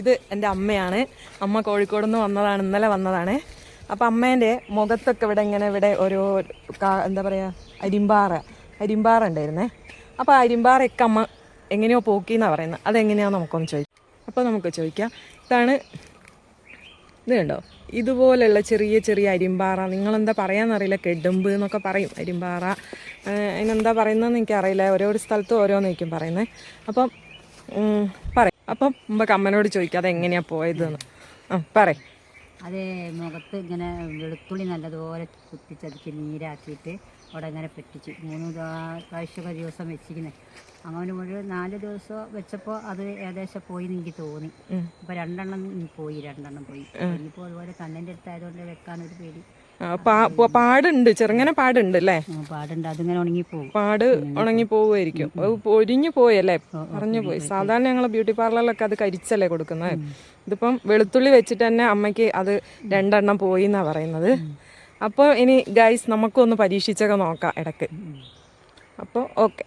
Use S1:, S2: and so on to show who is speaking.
S1: ഇത് എന്റെ അമ്മയാണ്. അമ്മ കോഴിക്കോട് നിന്ന് വന്നതാണ് ഇന്നലെ വന്നതാണ്. അപ്പോൾ അമ്മേന്റെ മുഖത്തൊക്കെ ഇവിടെ ഇങ്ങനെ ഇവിടെ ഓരോ എന്താ പറയുക അരിമ്പാറ അരിമ്പാറ ഉണ്ടായിരുന്നേ. അപ്പോൾ അരിമ്പാറയൊക്കെ അമ്മ എങ്ങനെയോ പോക്കിയെന്നാണ് പറയുന്നത്. അതെങ്ങനെയാണെന്ന് നമുക്കൊന്ന് ചോദിക്കാം അപ്പോൾ നമുക്ക് ചോദിക്കാം. ഇതാണ് ഇത് കണ്ടോ? ഇതുപോലെയുള്ള ചെറിയ ചെറിയ അരിമ്പാറ. നിങ്ങളെന്താ പറയാന്നറിയില്ല കെടുമ്പ് എന്നൊക്കെ പറയും അരിമ്പാറ. അതിനെന്താ പറയുന്നതെന്ന് എനിക്കറിയില്ല. ഓരോ സ്ഥലത്തും ഓരോന്നായിരിക്കും പറയുന്നത്. അപ്പം പറയും. അപ്പം മുമ്പ് അമ്മനോട് ചോദിക്കാം അതെങ്ങനെയാണ് പോയതെന്ന്? ആ പറയും.
S2: അത് മുഖത്ത് ഇങ്ങനെ വെളുത്തുള്ളി നല്ലതുപോലെ കുത്തിച്ചതിക്ക് നീരാക്കിയിട്ട് അവിടെ ഇങ്ങനെ പെട്ടിച്ച് മൂന്ന് പ്രാ- പ്രാവശ്യമൊക്കെ ദിവസം വെച്ചിരിക്കുന്നത് അങ്ങനെ മുഴുവൻ നാല് ദിവസം വെച്ചപ്പോൾ അത് ഏകദേശം പോയി എനിക്ക് തോന്നി. അപ്പോൾ രണ്ടെണ്ണം പോയി രണ്ടെണ്ണം പോയി. ഇനിയിപ്പോൾ അതുപോലെ കണ്ണിന്റെ അടുത്തായതുകൊണ്ട് വെക്കാനൊരു പേടി.
S1: പാടുണ്ട്. ചെറുങ്ങനെ പാടുണ്ട് അല്ലേ
S2: പാടുണ്ട്. അതിങ്ങനെ ഉണങ്ങിപ്പോവും.
S1: പാട് ഉണങ്ങി പോവുമായിരിക്കും പൊരിഞ്ഞു പോയല്ലേ? പറഞ്ഞു പോയി. സാധാരണ ഞങ്ങൾ ബ്യൂട്ടി പാർലറിലൊക്കെ അത് കരിച്ചല്ലേ കൊടുക്കുന്നത്? ഇതിപ്പം വെളുത്തുള്ളി വെച്ചിട്ട് തന്നെ അമ്മയ്ക്ക് അത് രണ്ടെണ്ണം പോയി എന്നാ പറയുന്നത് അപ്പോൾ ഇനി ഗൈസ് നമുക്കൊന്ന് പരീക്ഷിച്ചൊക്കെ നോക്കാം ഇടയ്ക്ക്. അപ്പോൾ ഓക്കെ